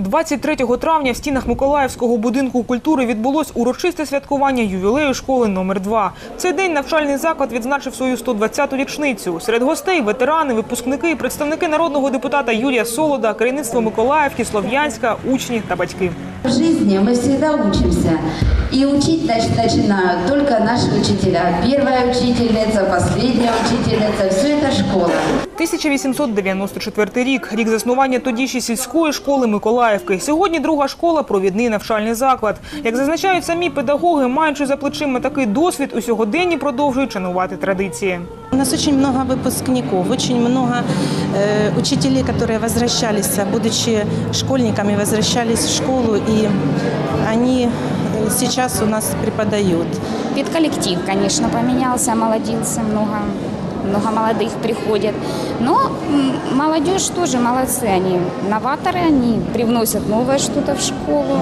23 травня в стінах Миколаївського будинку культури відбулось урочисте святкування ювілею школи номер 2 В цей день навчальний заклад відзначив свою 120-ту річницю. Серед гостей ветерани, випускники, представники народного депутата Юрія Солода, керівництво Миколаївки, Слов'янська, учні та батьки. В житті ми завжди учимся. И учить нач- начинают только наши учителя. Первая учительница, последняя учительница. Все это школа. 1894 рік, рік заснування тодішньої сільської школи Миколаївки. Сьогодні друга школа – провідний навчальний заклад. Як зазначають самі педагоги, маючи за плечима такий досвід, у сьогоденні продовжують шанувати традиції. У нас очень много выпускников, очень много э, учителей, которые возвращались, а, будучи школьниками, возвращались в школу, и они э, сейчас у нас преподают. Педколлектив, конечно, поменялся, молодился много. Много молодых приходит. Но м, молодежь тоже молодцы. Они новаторы, они привносят новое что-то в школу.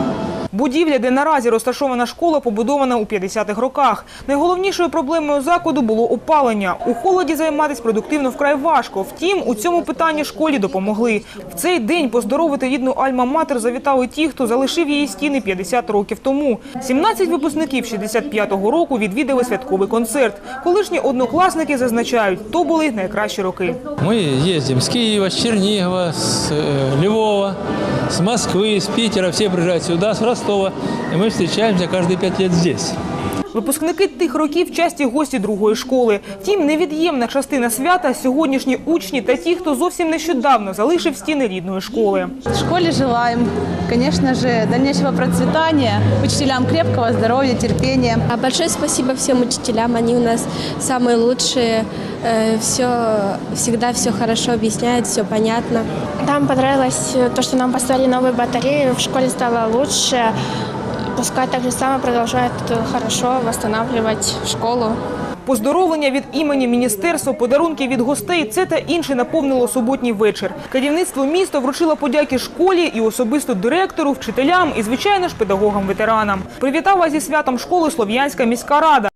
Будівля, де наразі розташована школа, побудована у 50-х роках. Найголовнішою проблемою закладу було опалення. У холоді займатися продуктивно вкрай важко. Втім, у цьому питанні школі допомогли. В цей день поздоровити рідну Альма-Матер завітали ті, хто залишив її стіни 50 років тому. 17 випускників 65-го року відвідали святковий концерт. Колишні однокласники зазначають, то були найкращі роки. Мы ездим с Киева, с Чернигова, с э, Львова, с Москвы, с Питера. Все приезжают сюда, с Ростова. И мы встречаемся каждые пять лет здесь. Випускники тих років часті гості другої школи. Втім, невід'ємна частина свята сьогоднішні учні та ті, хто зовсім нещодавно залишив стіни рідної школи. школе желаем, конечно же, дальнейшего процветания, учителям крепкого здоровья, терпения. А Большое спасибо всем учителям, они у нас самые лучшие, все, всегда все хорошо объясняют, все понятно. Нам понравилось э, то, что нам поставили новые батареи, в школе стало лучше. Пускай так же само продолжает э, хорошо восстанавливать школу. Поздоровлення від імені міністерства, подарунки від гостей – це та інше наповнило суботній вечір. Керівництво міста вручило подяки школі і особисто директору, вчителям і, звичайно ж, педагогам-ветеранам. Привітала зі святом школи Слов'янська міська рада.